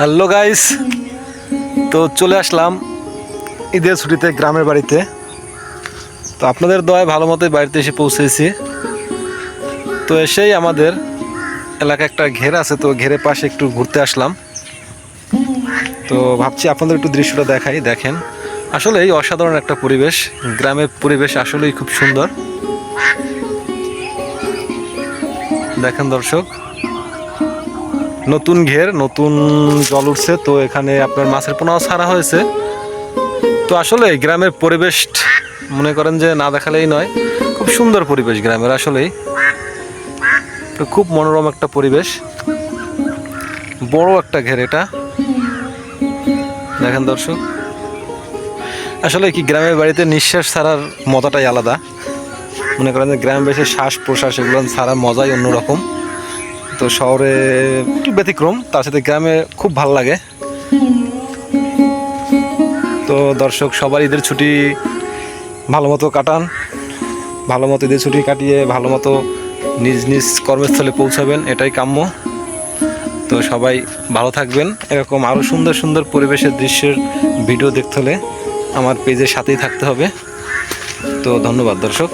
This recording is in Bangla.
হ্যালো গাইস, তো চলে আসলাম ঈদের ছুটিতে গ্রামের বাড়িতে। তো আপনাদের দয়ায় ভালো মতোই বাড়িতে এসে পৌঁছেছি। তো এসেই আমাদের এলাকা একটা ঘের আছে, তো ঘেরের পাশে একটু ঘুরতে আসলাম। তো ভাবছি আপনাদের একটু দৃশ্যটা দেখাই, দেখেন। আসলে এই অসাধারণ একটা পরিবেশ, গ্রামের পরিবেশ আসলেই খুব সুন্দর। দেখেন দর্শক নতুন ঘের, নতুন জল উঠছে, তো এখানে আপনার মাছের পোনাও ছাড়া হয়েছে। তো আসলে গ্রামের পরিবেশ মনে করেন যে না দেখালেই নয়, খুব সুন্দর পরিবেশ গ্রামের আসলেই। খুব মনোরম একটা পরিবেশ। বড় একটা ঘের এটা। দেখেন দর্শক, আসলে কি গ্রামের বাড়িতে নিঃশ্বাস ছাড়ার মজাটাই আলাদা। মনে করেন যে গ্রামের বেশি শ্বাস প্রশ্বাস এগুলো ছাড়ার মজাই অন্যরকম। তো শহরে একটু ব্যতিক্রম, তার সাথে গ্রামে খুব ভালো লাগে। তো দর্শক, সবার ঈদের ছুটি ভালো মতো কাটান, ভালো মতো ঈদের ছুটি কাটিয়ে ভালো মতো নিজ নিজ কর্মস্থলে পৌঁছাবেন, এটাই কাম্য। তো সবাই ভালো থাকবেন। এরকম আরও সুন্দর সুন্দর পরিবেশের দৃশ্যের ভিডিও দেখতে হলে আমার পেজের সাথেই থাকতে হবে। তো ধন্যবাদ দর্শক।